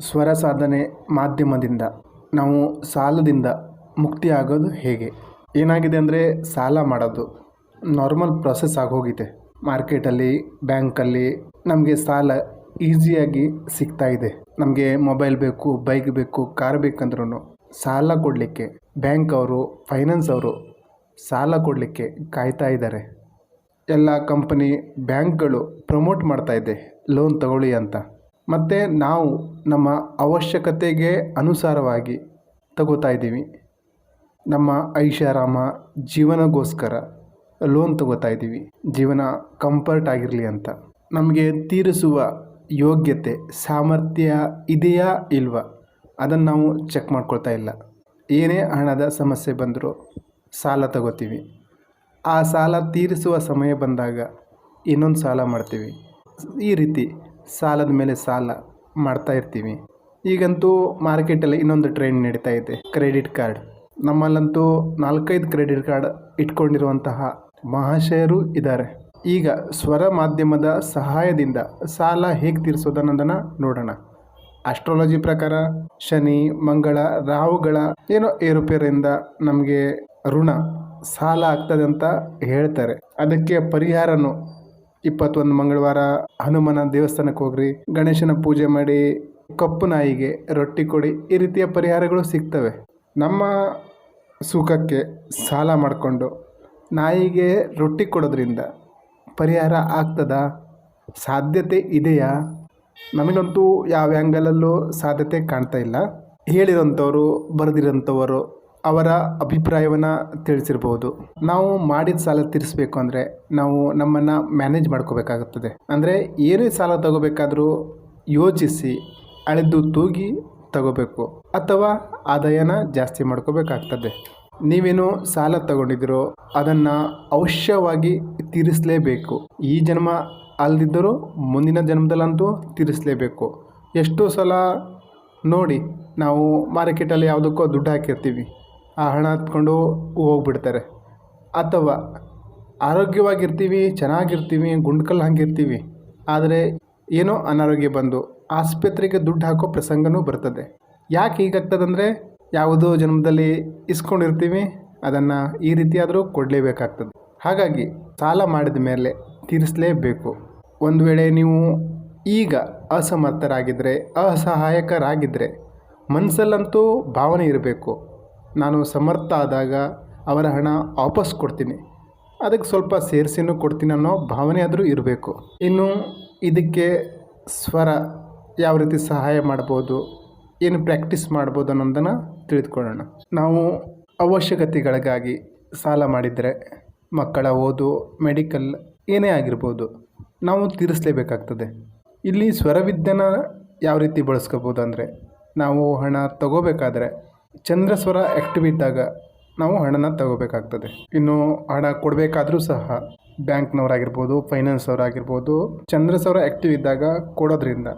ಸ್ವರ ಸಾಧನೆ ಮಾಧ್ಯಮದಿಂದ ನಾವು ಸಾಲದಿಂದ ಮುಕ್ತಿ ಆಗೋದು ಹೇಗೆ? ಏನಾಗಿದೆ ಅಂದರೆ ಸಾಲ ಮಾಡೋದು ನಾರ್ಮಲ್ ಪ್ರೊಸೆಸ್ ಆಗೋಗಿದೆ. ಮಾರ್ಕೆಟಲ್ಲಿ ಬ್ಯಾಂಕಲ್ಲಿ ನಮಗೆ ಸಾಲ ಈಸಿಯಾಗಿ ಸಿಗ್ತಾ ಇದೆ. ನಮಗೆ ಮೊಬೈಲ್ ಬೇಕು ಬೈಕ್ ಬೇಕು ಕಾರ್ ಬೇಕಂದ್ರೂ ಸಾಲ ಕೊಡಲಿಕ್ಕೆ ಬ್ಯಾಂಕ್ ಅವರು ಫೈನಾನ್ಸ್ ಅವರು ಸಾಲ ಕೊಡಲಿಕ್ಕೆ ಕಾಯ್ತಾ ಇದ್ದಾರೆ. ಎಲ್ಲ ಕಂಪನಿ ಬ್ಯಾಂಕ್ಗಳು ಪ್ರಮೋಟ್ ಮಾಡ್ತಾ ಇದೆ. ಲೋನ್ ತಗೊಳ್ಳಿ ಅಂತ. ಮತ್ತು ನಾವು ನಮ್ಮ ಅವಶ್ಯಕತೆಗೆ ಅನುಸಾರವಾಗಿ ತಗೋತಾ ಇದ್ದೀವಿ. ನಮ್ಮ ಐಷಾರಾಮ ಜೀವನಗೋಸ್ಕರ ಲೋನ್ ತಗೋತಾ ಇದ್ದೀವಿ. ಜೀವನ ಕಂಫರ್ಟ್ ಆಗಿರಲಿ ಅಂತ. ನಮಗೆ ತೀರಿಸುವ ಯೋಗ್ಯತೆ, ಸಾಮರ್ಥ್ಯ ಇದೆಯಾ ಇಲ್ವಾ? ಅದನ್ನು ನಾವು ಚೆಕ್ ಮಾಡ್ಕೊಳ್ತಾ ಇಲ್ಲ. ಏನೇ ಹಣದ ಸಮಸ್ಯೆ ಬಂದರೂ ಸಾಲ ತಗೋತೀವಿ. ಆ ಸಾಲ ತೀರಿಸುವ ಸಮಯ ಬಂದಾಗ ಇನ್ನೊಂದು ಸಾಲ ಮಾಡ್ತೀವಿ. ಈ ರೀತಿ ಸಾಲದ ಮೇಲೆ ಸಾಲ ಮಾಡ್ತಾ ಇರ್ತೀವಿ. ಈಗಂತೂ ಮಾರ್ಕೆಟಲ್ಲಿ ಇನ್ನೊಂದು ಟ್ರೆಂಡ್ ನಡೀತಾ ಇದೆ, ಕ್ರೆಡಿಟ್ ಕಾರ್ಡ್. ನಮ್ಮಲ್ಲಂತೂ ನಾಲ್ಕೈದು ಕ್ರೆಡಿಟ್ ಕಾರ್ಡ್ ಇಟ್ಕೊಂಡಿರುವಂತಹ ಮಹಾಶಯರು ಇದ್ದಾರೆ. ಈಗ ಸ್ವರ ಮಾಧ್ಯಮದ ಸಹಾಯದಿಂದ ಸಾಲ ಹೇಗೆ ತೀರಿಸೋದು ಅನ್ನೋದನ್ನು ನೋಡೋಣ. ಅಸ್ಟ್ರಾಲಜಿ ಪ್ರಕಾರ ಶನಿ, ಮಂಗಳ, ರಾಹುಗಳ ಏನೋ ಏರುಪೇರಿಂದ ನಮಗೆ ಋಣ, ಸಾಲ ಆಗ್ತದೆ ಅಂತ ಹೇಳ್ತಾರೆ. ಅದಕ್ಕೆ ಪರಿಹಾರನು ಇಪ್ಪತ್ತೊಂದು ಮಂಗಳವಾರ ಹನುಮನ ದೇವಸ್ಥಾನಕ್ಕೆ ಹೋಗ್ರಿ. ಗಣೇಶನ ಪೂಜೆ ಮಾಡಿ ಕಪ್ಪು ನಾಯಿಗೆ ರೊಟ್ಟಿ ಕೊಡಿ. ಈ ರೀತಿಯ ಪರಿಹಾರಗಳು ಸಿಗ್ತವೆ. ನಮ್ಮ ಸುಖಕ್ಕೆ ಸಾಲ ಮಾಡಿಕೊಂಡು ನಾಯಿಗೆ ರೊಟ್ಟಿ ಕೊಡೋದ್ರಿಂದ ಪರಿಹಾರ ಆಗ್ತದ? ಸಾಧ್ಯತೆ ಇದೆಯಾ? ನಮಗಂತೂ ಯಾವ ಆ್ಯಂಗಲಲ್ಲೂ ಸಾಧ್ಯತೆ ಕಾಣ್ತಾ ಇಲ್ಲ. ಹೇಳಿರೋಂಥವ್ರು ಬರೆದಿರೋಂಥವರು ಅವರ ಅಭಿಪ್ರಾಯವನ್ನು ತಿಳಿಸಿರ್ಬೋದು. ನಾವು ಮಾಡಿದ ಸಾಲ ತೀರಿಸಬೇಕು ಅಂದರೆ ನಾವು ನಮ್ಮನ್ನು ಮ್ಯಾನೇಜ್ ಮಾಡ್ಕೋಬೇಕಾಗುತ್ತದೆ. ಅಂದರೆ ಏನೇ ಸಾಲ ತಗೋಬೇಕಾದರೂ ಯೋಚಿಸಿ, ಅಳೆದು ತೂಗಿ ತಗೋಬೇಕು ಅಥವಾ ಆದಾಯನ ಜಾಸ್ತಿ ಮಾಡ್ಕೋಬೇಕಾಗ್ತದೆ. ನೀವೇನು ಸಾಲ ತಗೊಂಡಿದ್ದೀರೋ ಅದನ್ನು ಅವಶ್ಯವಾಗಿ ತೀರಿಸಲೇಬೇಕು. ಈ ಜನ್ಮ ಅಲ್ದಿದ್ದರೂ ಮುಂದಿನ ಜನ್ಮದಲ್ಲಂತೂ ತೀರಿಸಲೇಬೇಕು. ಎಷ್ಟೋ ಸಲ ನೋಡಿ, ನಾವು ಮಾರ್ಕೆಟಲ್ಲಿ ಯಾವುದಕ್ಕೋ ದುಡ್ಡು ಹಾಕಿರ್ತೀವಿ. ಆ ಹಣ ಹತ್ಕೊಂಡು ಹೋಗ್ಬಿಡ್ತಾರೆ. ಅಥವಾ ಆರೋಗ್ಯವಾಗಿರ್ತೀವಿ, ಚೆನ್ನಾಗಿರ್ತೀವಿ ಗುಂಡ್ಕಲ್ಲು ಹಂಗಿರ್ತೀವಿ. ಆದರೆ ಏನೋ ಅನಾರೋಗ್ಯ ಬಂದು ಆಸ್ಪತ್ರೆಗೆ ದುಡ್ಡು ಹಾಕೋ ಪ್ರಸಂಗನೂ ಬರ್ತದೆ. ಯಾಕೆ ಹೀಗಾಗ್ತದಂದರೆ ಯಾವುದೋ ಜನ್ಮದಲ್ಲಿ ಇಸ್ಕೊಂಡಿರ್ತೀವಿ, ಅದನ್ನು ಈ ರೀತಿಯಾದರೂ ಕೊಡಲೇಬೇಕಾಗ್ತದೆ. ಹಾಗಾಗಿ ಸಾಲ ಮಾಡಿದ ಮೇಲೆ ತೀರಿಸಲೇಬೇಕು. ಒಂದು ವೇಳೆ ನೀವು ಈಗ ಅಸಮರ್ಥರಾಗಿದ್ದರೆ ಅಸಹಾಯಕರಾಗಿದ್ದರೆ ಮನಸ್ಸಲ್ಲಂತೂ ಭಾವನೆ ಇರಬೇಕು. ನಾನು ಸಮರ್ಥ ಆದಾಗ ಅವರ ಹಣ ವಾಪಸ್ ಕೊಡ್ತೀನಿ. ಅದಕ್ಕೆ ಸ್ವಲ್ಪ ಸೇರಿಸಿನೂ ಕೊಡ್ತೀನಿ ಅನ್ನೋ ಭಾವನೆ ಆದರೂ ಇರಬೇಕು. ಇನ್ನು ಇದಕ್ಕೆ ಸ್ವರ ಯಾವ ರೀತಿ ಸಹಾಯ ಮಾಡ್ಬೋದು, ಏನು ಪ್ರಾಕ್ಟೀಸ್ ಮಾಡ್ಬೋದು ಅನ್ನೋದನ್ನು ತಿಳಿದುಕೊಳ್ಳೋಣ. ನಾವು ಅವಶ್ಯಕತೆಗಳಿಗಾಗಿ ಸಾಲ ಮಾಡಿದರೆ ಮಕ್ಕಳ ಓದು ಮೆಡಿಕಲ್ ಏನೇ ಆಗಿರ್ಬೋದು, ನಾವು ತೀರಿಸಲೇಬೇಕಾಗ್ತದೆ. ಇಲ್ಲಿ ಸ್ವರವಿದ್ಯನ ಯಾವ ರೀತಿ ಬಳಸ್ಕೋಬೋದು ಅಂದರೆ, ನಾವು ಹಣ ತಗೋಬೇಕಾದ್ರೆ ಚಂದ್ರ ಸ್ವರ ಆ್ಯಕ್ಟಿವ್ ಇದ್ದಾಗ ನಾವು ಹಣನ ತಗೋಬೇಕಾಗ್ತದೆ. ಇನ್ನು ಹಣ ಕೊಡಬೇಕಾದ್ರೂ ಸಹ ಬ್ಯಾಂಕ್ನವರಾಗಿರ್ಬೋದು ಚಂದ್ರ ಸ್ವರ ಆ್ಯಕ್ಟಿವ್ ಇದ್ದಾಗ ಕೊಡೋದ್ರಿಂದ.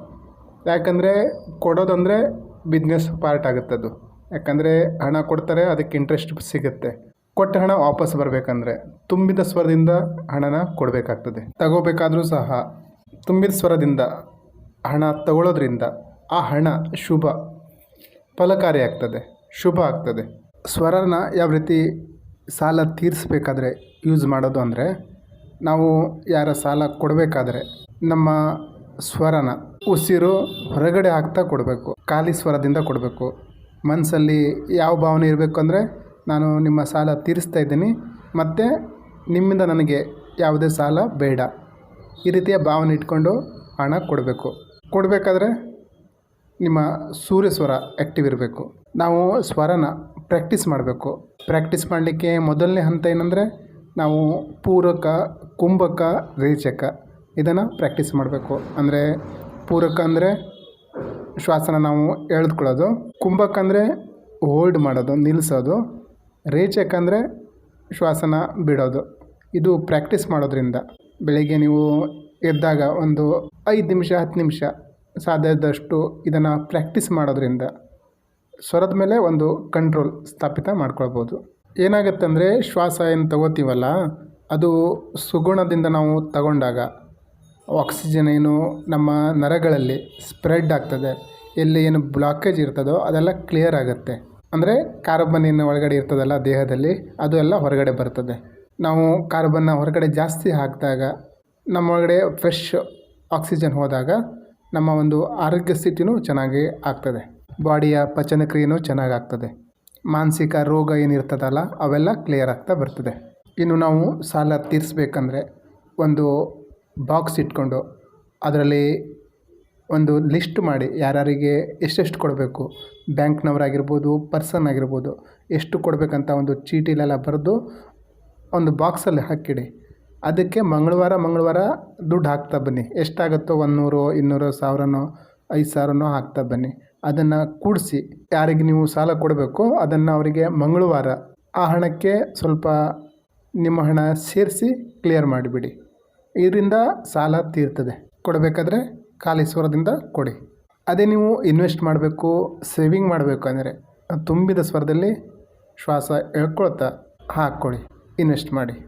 ಯಾಕಂದರೆ ಕೊಡೋದಂದರೆ ಬಿಸ್ನೆಸ್ ಪಾರ್ಟ್ ಆಗುತ್ತೆ ಅದು ಯಾಕಂದರೆ ಹಣ ಕೊಡ್ತಾರೆ, ಅದಕ್ಕೆ ಇಂಟ್ರೆಸ್ಟ್ ಸಿಗುತ್ತೆ. ಕೊಟ್ಟ ಹಣ ವಾಪಸ್ ಬರಬೇಕಂದ್ರೆ ತುಂಬಿದ ಸ್ವರದಿಂದ ಹಣನ ಕೊಡಬೇಕಾಗ್ತದೆ. ತಗೋಬೇಕಾದರೂ ಸಹ ತುಂಬಿದ ಸ್ವರದಿಂದ ಹಣ ತಗೊಳ್ಳೋದ್ರಿಂದ ಆ ಹಣ ಶುಭ ಫಲಕಾರಿ ಆಗ್ತದೆ ಶುಭ ಆಗ್ತದೆ. ಸ್ವರನ ಯಾವ ರೀತಿ ಸಾಲ ತೀರಿಸ್ಬೇಕಾದ್ರೆ ಯೂಸ್ ಮಾಡೋದು ಅಂದರೆ, ನಾವು ಯಾರ ಸಾಲ ಕೊಡಬೇಕಾದ್ರೆ ನಮ್ಮ ಸ್ವರನ ಉಸಿರು ಹೊರಗಡೆ ಹಾಕ್ತಾ ಕೊಡಬೇಕು, ಖಾಲಿ ಸ್ವರದಿಂದ ಕೊಡಬೇಕು. ಮನಸ್ಸಲ್ಲಿ ಯಾವ ಭಾವನೆ ಇರಬೇಕು ಅಂದರೆ, ನಾನು ನಿಮ್ಮ ಸಾಲ ತೀರಿಸ್ತಾ ಇದ್ದೀನಿ, ಮತ್ತು ನಿಮ್ಮಿಂದ ನನಗೆ ಯಾವುದೇ ಸಾಲ ಬೇಡ. ಈ ರೀತಿಯ ಭಾವನೆ ಇಟ್ಕೊಂಡು ಹಣ ಕೊಡಬೇಕು. ಕೊಡಬೇಕಾದ್ರೆ ನಿಮ್ಮ ಸೂರ್ಯ ಸ್ವರ ಆ್ಯಕ್ಟಿವ್ ಇರಬೇಕು. ನಾವು ಸ್ವರನ ಪ್ರ್ಯಾಕ್ಟೀಸ್ ಮಾಡಬೇಕು. ಪ್ರ್ಯಾಕ್ಟೀಸ್ ಮಾಡಲಿಕ್ಕೆ ಮೊದಲನೇ ಹಂತ ಏನಂದರೆ ನಾವು ಪೂರಕ, ಕುಂಭಕ ರೇಚಕ ಇದನ್ನು ಪ್ರ್ಯಾಕ್ಟೀಸ್ ಮಾಡಬೇಕು. ಅಂದರೆ ಪೂರಕ ಅಂದರೆ ಶ್ವಾಸನ ನಾವು ಎಳೆದುಕೊಳ್ಳೋದು. ಕುಂಭಕ ಅಂದರೆ ಹೋಲ್ಡ್ ಮಾಡೋದು ನಿಲ್ಲಿಸೋದು ರೇಚಕ ಅಂದರೆ ಶ್ವಾಸನ ಬಿಡೋದು. ಇದು ಪ್ರ್ಯಾಕ್ಟೀಸ್ ಮಾಡೋದ್ರಿಂದ. ಬೆಳಿಗ್ಗೆ ನೀವು ಎದ್ದಾಗ ಒಂದು ಐದು ನಿಮಿಷ, ಹತ್ತು ನಿಮಿಷ ಸಾಧ್ಯ ಇದ್ದಷ್ಟು ಇದನ್ನು ಪ್ರ್ಯಾಕ್ಟೀಸ್ ಮಾಡೋದ್ರಿಂದ ಸ್ವರದ ಮೇಲೆ ಒಂದು ಕಂಟ್ರೋಲ್ ಸ್ಥಾಪಿತ ಮಾಡ್ಕೊಳ್ಬೋದು. ಏನಾಗುತ್ತೆ ಅಂದರೆ ಶ್ವಾಸ ಏನು ತಗೋತೀವಲ್ಲ, ಅದು ಸುಗುಣದಿಂದ ನಾವು ತಗೊಂಡಾಗ ಆಕ್ಸಿಜನ್ ಏನು ನಮ್ಮ ನರಗಳಲ್ಲಿ ಸ್ಪ್ರೆಡ್ ಆಗ್ತದೆ. ಎಲ್ಲಿ ಏನು ಬ್ಲಾಕೇಜ್ ಇರ್ತದೋ ಅದೆಲ್ಲ ಕ್ಲಿಯರ್ ಆಗುತ್ತೆ. ಅಂದರೆ ಕಾರ್ಬನ್ ಏನು ಒಳಗಡೆ ಇರ್ತದಲ್ಲ ದೇಹದಲ್ಲಿ, ಅದು ಎಲ್ಲ ಹೊರಗಡೆ ಬರ್ತದೆ. ನಾವು ಕಾರ್ಬನ್ನ ಹೊರಗಡೆ ಜಾಸ್ತಿ ಹಾಕಿದಾಗ, ನಮ್ಮ ಒಳಗಡೆ ಫ್ರೆಶ್ ಆಕ್ಸಿಜನ್ ಹೋದಾಗ ನಮ್ಮ ಒಂದು ಆರೋಗ್ಯ ಸ್ಥಿತಿನೂ ಚೆನ್ನಾಗಿ ಆಗ್ತದೆ. ಬಾಡಿಯ ಪಚನಕ್ರಿಯೆನೂ ಚೆನ್ನಾಗಿ ಚೆನ್ನಾಗಾಗ್ತದೆ ಮಾನಸಿಕ ರೋಗ ಏನಿರ್ತದಲ್ಲ, ಅವೆಲ್ಲ ಕ್ಲಿಯರ್ ಆಗ್ತಾ ಬರ್ತದೆ. ಇನ್ನು ನಾವು ಸಾಲ ತೀರಿಸ್ಬೇಕಂದ್ರೆ ಒಂದು ಬಾಕ್ಸ್ ಇಟ್ಕೊಂಡು ಅದರಲ್ಲಿ ಒಂದು ಲಿಸ್ಟ್ ಮಾಡಿ ಯಾರ್ಯಾರಿಗೆ ಎಷ್ಟೆಷ್ಟು ಕೊಡಬೇಕು. ಬ್ಯಾಂಕ್ನವರಾಗಿರ್ಬೋದು ಪರ್ಸನ್ ಆಗಿರ್ಬೋದು, ಎಷ್ಟು ಕೊಡಬೇಕಂತ ಒಂದು ಚೀಟಿಲೆಲ್ಲ ಬರೆದು ಒಂದು ಬಾಕ್ಸಲ್ಲಿ ಹಾಕಿಡಿ. ಅದಕ್ಕೆ ಮಂಗಳವಾರ ಮಂಗಳವಾರ ದುಡ್ಡು ಹಾಕ್ತಾ ಬನ್ನಿ. ಎಷ್ಟಾಗುತ್ತೋ ಒಂದು ನೂರು ಇನ್ನೂರು, ಸಾವಿರನೋ, ಐದು ಸಾವಿರನೋ ಹಾಕ್ತಾ ಬನ್ನಿ. ಅದನ್ನು ಕೂಡಿಸಿ. ಯಾರಿಗೆ ನೀವು ಸಾಲ ಕೊಡಬೇಕು ಅದನ್ನು ಅವರಿಗೆ ಮಂಗಳವಾರ ಆ ಹಣಕ್ಕೆ ಸ್ವಲ್ಪ ನಿಮ್ಮ ಹಣ ಸೇರಿಸಿ ಕ್ಲಿಯರ್ ಮಾಡಿಬಿಡಿ. ಇದರಿಂದ ಸಾಲ ತೀರ್ತದೆ. ಕೊಡಬೇಕಾದ್ರೆ ಖಾಲಿ ಸ್ವರದಿಂದ ಕೊಡಿ. ಅದೇ ನೀವು ಇನ್ವೆಸ್ಟ್ ಮಾಡಬೇಕು, ಸೇವಿಂಗ್ ಮಾಡಬೇಕು ಅಂದರೆ ತುಂಬಿದ ಸ್ವರದಲ್ಲಿ ಶ್ವಾಸ ಎಳ್ಕೊಳ್ತಾ ಹಾಕ್ಕೊಳ್ಳಿ. ಇನ್ವೆಸ್ಟ್ ಮಾಡಿ.